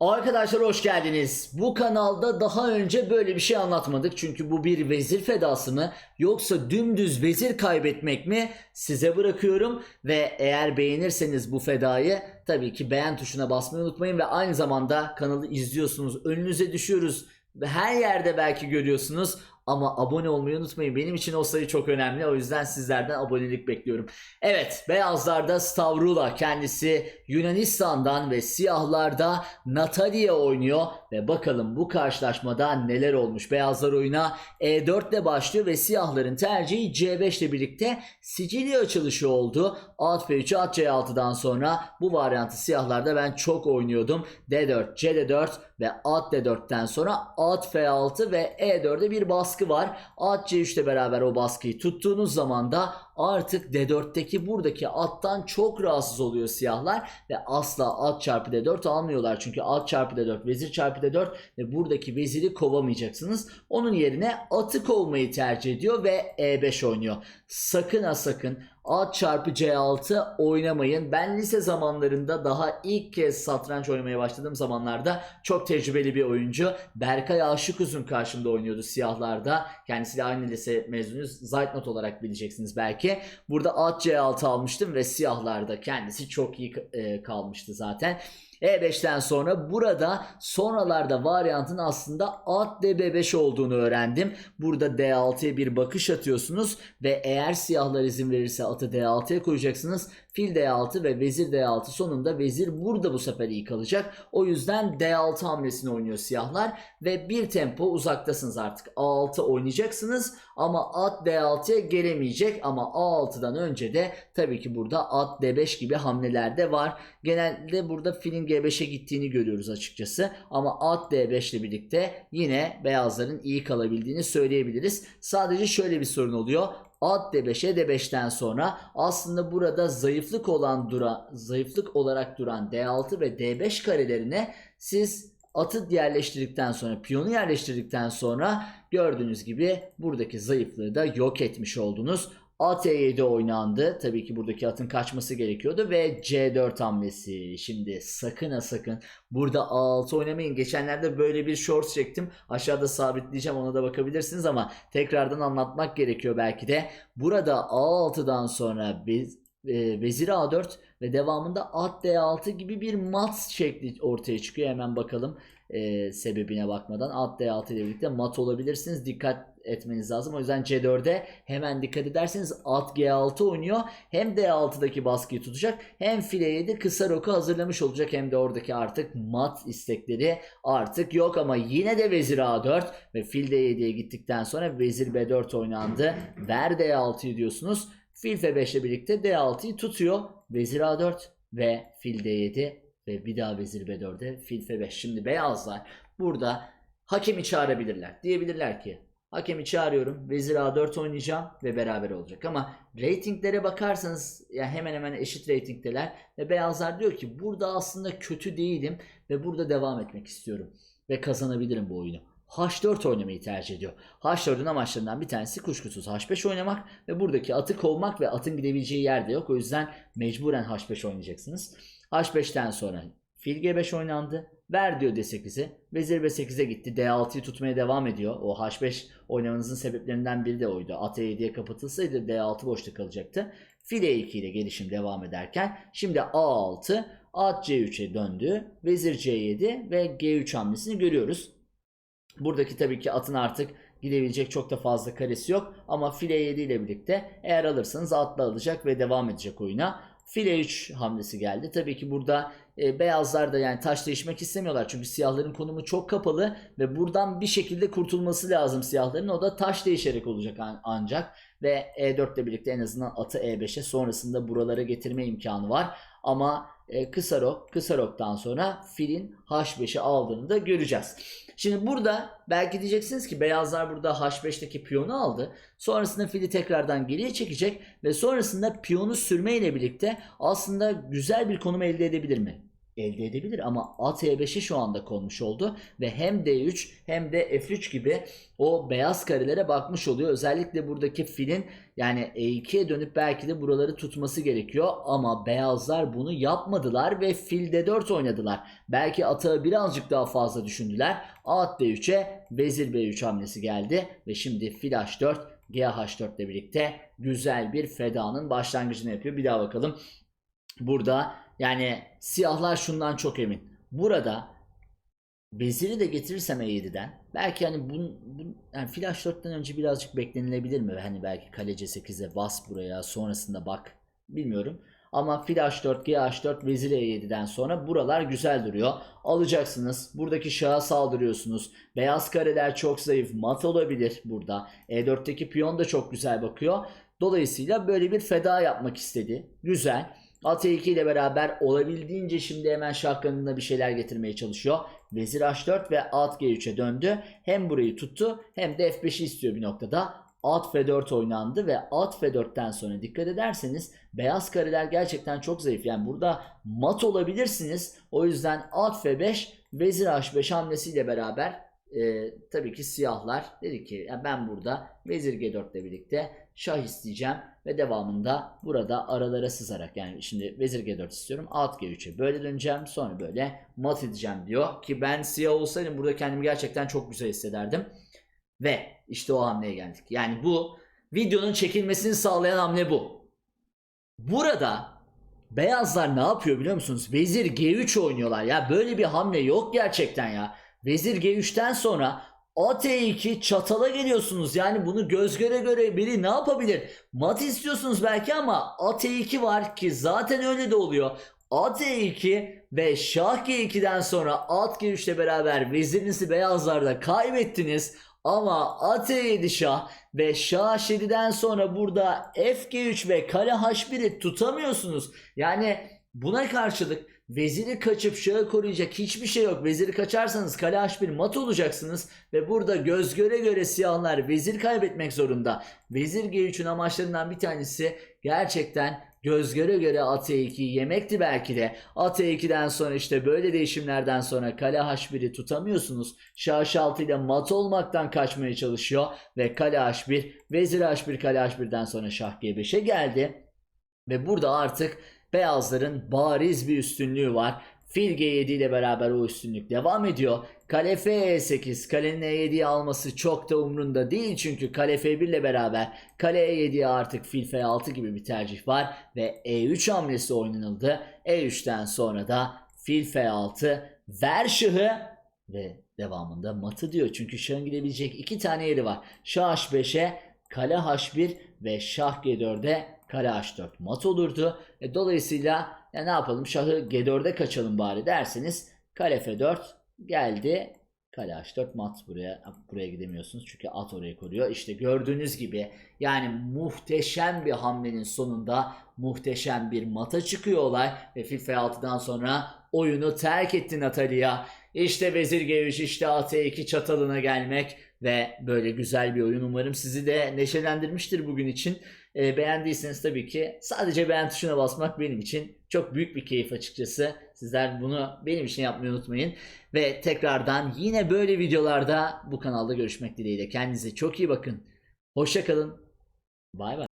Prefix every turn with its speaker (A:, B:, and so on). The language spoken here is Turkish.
A: Arkadaşlar hoş geldiniz. Bu kanalda daha önce böyle bir şey anlatmadık. Çünkü bu bir vezir fedası mı yoksa dümdüz vezir kaybetmek mi size bırakıyorum. Ve eğer beğenirseniz bu fedayı tabii ki beğen tuşuna basmayı unutmayın. Ve aynı zamanda kanalı izliyorsunuz. Önünüze düşüyoruz. Her yerde belki görüyorsunuz. Ama abone olmayı unutmayın. Benim için o sayı çok önemli. O yüzden sizlerden abonelik bekliyorum. Evet, beyazlarda Stavrula kendisi Yunanistan'dan ve siyahlarda Natalia oynuyor ve bakalım bu karşılaşmada neler olmuş. Beyazlar oyuna E4 ile başlıyor ve siyahların tercihi C5 ile birlikte Sicilya açılışı oldu. At F3, at C6'dan sonra bu varyantı siyahlarda ben çok oynuyordum. D4, C4 ve at D4'ten sonra at F6 ve E4'de bir baskı var. At C3 ile beraber o baskıyı tuttuğunuz zaman da artık D4'teki buradaki attan çok rahatsız oluyor siyahlar ve asla at çarpı D4 almıyorlar. Çünkü at çarpı D4 vezir çarpı D4 ve buradaki veziri kovamayacaksınız. Onun yerine atı kovmayı tercih ediyor ve E5 oynuyor. Sakın ha sakın at çarpı C6 oynamayın. Ben lise zamanlarında daha ilk kez satranç oynamaya başladığım zamanlarda çok tecrübeli bir oyuncu. Berkay Aşıkuzun karşımda oynuyordu siyahlarda. Kendisiyle aynı lise mezunuyuz. Zeitnot olarak bileceksiniz belki. Burada at C6 almıştım ve siyahlarda kendisi çok iyi e, kalmıştı zaten. E5'ten sonra burada sonralarda varyantın aslında at DB5 olduğunu öğrendim. Burada D6'ya bir bakış atıyorsunuz ve eğer siyahlar izin verirse atı D6'ya koyacaksınız. Fil D6 ve vezir D6 sonunda vezir burada bu sefer iyi kalacak. O yüzden D6 hamlesini oynuyor siyahlar ve bir tempo uzaktasınız artık. A6 oynayacaksınız ama at D6'ya gelemeyecek ama A6'dan önce de tabii ki burada at D5 gibi hamleler de var. Genelde burada filin G5'e gittiğini görüyoruz açıkçası. Ama at D5 ile birlikte yine beyazların iyi kalabildiğini söyleyebiliriz. Sadece şöyle bir sorun oluyor. At D5'e D5'ten sonra aslında burada zayıflık olan dura, zayıflık olarak duran D6 ve D5 karelerine siz atı yerleştirdikten sonra, piyonu yerleştirdikten sonra gördüğünüz gibi buradaki zayıflığı da yok etmiş oldunuz. At E7 oynandı. Tabii ki buradaki atın kaçması gerekiyordu ve C4 hamlesi. Şimdi sakın ha sakın burada A6 oynamayın. Geçenlerde böyle bir short çektim. Aşağıda sabitleyeceğim ona da bakabilirsiniz ama tekrardan anlatmak gerekiyor belki de. Burada A6'dan sonra biz e, vezir A4 ve devamında at D6 gibi bir mat şekli ortaya çıkıyor. Hemen bakalım e, sebebine bakmadan. At D6 ile birlikte mat olabilirsiniz. Dikkat etmeniz lazım. O yüzden C4'e hemen dikkat ederseniz at G6 oynuyor. Hem D6'daki baskıyı tutacak hem file 7 kısa roku hazırlamış olacak. Hem de oradaki artık mat istekleri artık yok ama yine de vezir A4 ve fil D7'ye gittikten sonra vezir B4 oynandı. Ver D6'yı diyorsunuz. Fil F5 ile birlikte D6'yı tutuyor. Vezir A4 ve fil D7 ve bir daha vezir B4'e fil F5. Şimdi beyazlar burada hakemi çağırabilirler. Diyebilirler ki hakemi çağırıyorum. Vezir A4 oynayacağım ve beraber olacak. Ama reytinglere bakarsanız ya hemen hemen eşit reytingdeler ve beyazlar diyor ki burada aslında kötü değilim ve burada devam etmek istiyorum ve kazanabilirim bu oyunu. H4 oynamayı tercih ediyor. H4'ün amaçlarından bir tanesi kuşkusuz H5 oynamak ve buradaki atı kovmak ve atın gidebileceği yerde yok. O yüzden mecburen H5 oynayacaksınız. H5'ten sonra fil G5 oynandı. Ver diyor D8'i. Vezir B8'e gitti. D6'yı tutmaya devam ediyor. O H5 oynamanızın sebeplerinden biri de oydu. At E7'ye kapatılsaydı D6 boşta kalacaktı. Fil E2 ile gelişim devam ederken şimdi A6 at C3'e döndü. Vezir C7 ve G3 hamlesini görüyoruz. Buradaki tabii ki atın artık gidebilecek çok da fazla karesi yok. Ama file 7 ile birlikte eğer alırsanız atla alacak ve devam edecek oyuna. File 3 hamlesi geldi. Tabii ki burada e, beyazlar da yani taş değişmek istemiyorlar. Çünkü siyahların konumu çok kapalı ve buradan bir şekilde kurtulması lazım siyahların. O da taş değişerek olacak an- ancak. Ve E4 ile birlikte en azından atı E5'e sonrasında buralara getirme imkanı var. Ama e, kısa rok, kısa roktan sonra filin H5'i aldığını da göreceğiz. Şimdi burada belki diyeceksiniz ki beyazlar burada H5'teki piyonu aldı. Sonrasında fili tekrardan geriye çekecek ve sonrasında piyonu sürme ile birlikte aslında güzel bir konum elde edebilir mi? Elde edebilir ama at E5'e şu anda konmuş oldu ve hem D3 hem de F3 gibi o beyaz karelere bakmış oluyor. Özellikle buradaki filin yani E2'ye dönüp belki de buraları tutması gerekiyor ama beyazlar bunu yapmadılar ve fil D4 oynadılar. Belki atağı birazcık daha fazla düşündüler. At D3'e vezir B3 hamlesi geldi ve şimdi fil H4 GH4 ile birlikte güzel bir fedanın başlangıcını yapıyor. Bir daha bakalım. Burada yani siyahlar şundan çok emin. Burada veziri de getirirsem E7'den belki hani bun, bun yani fil H4'ten önce birazcık beklenilebilir mi? Hani belki kale C8'e bas buraya sonrasında bak bilmiyorum. Ama fil H4, G4, vezir E7'den sonra buralar güzel duruyor. Alacaksınız. Buradaki şaha saldırıyorsunuz. Beyaz kareler çok zayıf. Mat olabilir burada. E4'teki piyon da çok güzel bakıyor. Dolayısıyla böyle bir feda yapmak istedi. Güzel. At E2 ile beraber olabildiğince şimdi hemen şah kanadına bir şeyler getirmeye çalışıyor. Vezir H4 ve at G3'e döndü. Hem burayı tuttu hem de F5'i istiyor bir noktada. At F4 oynandı ve at F4'ten sonra dikkat ederseniz beyaz kareler gerçekten çok zayıf. Yani burada mat olabilirsiniz. O yüzden at F5 vezir H5 hamlesiyle beraber e, tabii ki siyahlar dedi ki "Ya ben burada vezir G4 ile birlikte şah isteyeceğim ve devamında burada aralara sızarak yani şimdi vezir G4 istiyorum at G3'e böyle döneceğim sonra böyle mat edeceğim diyor ki ben siyah olsaydım burada kendimi gerçekten çok güzel hissederdim. Ve işte o hamleye geldik. Yani bu videonun çekilmesini sağlayan hamle bu. Burada beyazlar ne yapıyor biliyor musunuz? Vezir G3 oynuyorlar ya. Böyle bir hamle yok gerçekten ya. Vezir G3'ten sonra at E2 çatala geliyorsunuz. Yani bunu göz göre göre biri ne yapabilir? Mat istiyorsunuz belki ama at E2 var ki zaten öyle de oluyor. At E2 ve şah G2'den sonra at G3 ile beraber vezirinizi beyazlarda kaybettiniz. Ama at E7 şah ve şah H7'den sonra burada F-G3 ve kale H1'i tutamıyorsunuz. Yani buna karşılık veziri kaçıp şahı koruyacak hiçbir şey yok. Veziri kaçarsanız kale H1 mat olacaksınız ve burada göz göre göre siyahlar vezir kaybetmek zorunda. Vezir G3'ün amaçlarından bir tanesi gerçekten göz göre göre at E2'yi yemekti belki de. At E2'den sonra işte böyle değişimlerden sonra kale H1'i tutamıyorsunuz. Şah H6 ile mat olmaktan kaçmaya çalışıyor ve kale H1 vezir H1 kale H1'den sonra şah G5'e geldi. Ve burada artık beyazların bariz bir üstünlüğü var. Fil G7 ile beraber o üstünlük devam ediyor. Kale F8, kalenin E7'yi alması çok da umrunda değil çünkü kale F1 ile beraber kale E7'ye artık fil F6 gibi bir tercih var ve E3 hamlesi oynanıldı. E3'ten sonra da fil F6 ver şahı ve devamında matı diyor. Çünkü şahın gidebilecek iki tane yeri var. Şah H5'e kale H1 ve şah G4'e kale H4 mat olurdu. E, dolayısıyla ya ne yapalım şahı G4'e kaçalım bari derseniz kale F4 geldi. Kale H4 mat buraya buraya gidemiyorsunuz çünkü at orayı koruyor. İşte gördüğünüz gibi yani muhteşem bir hamlenin sonunda muhteşem bir mata çıkıyor olay ve fil F6'dan sonra oyunu terk etti Natalia. İşte vezir G3 işte at E2 çatalına gelmek ve böyle güzel bir oyun umarım sizi de neşelendirmiştir bugün için. E, beğendiyseniz tabii ki sadece beğen tuşuna basmak benim için çok büyük bir keyif açıkçası. Sizler bunu benim için yapmayı unutmayın. Ve tekrardan yine böyle videolarda bu kanalda görüşmek dileğiyle. Kendinize çok iyi bakın. Hoşçakalın. Bay bay.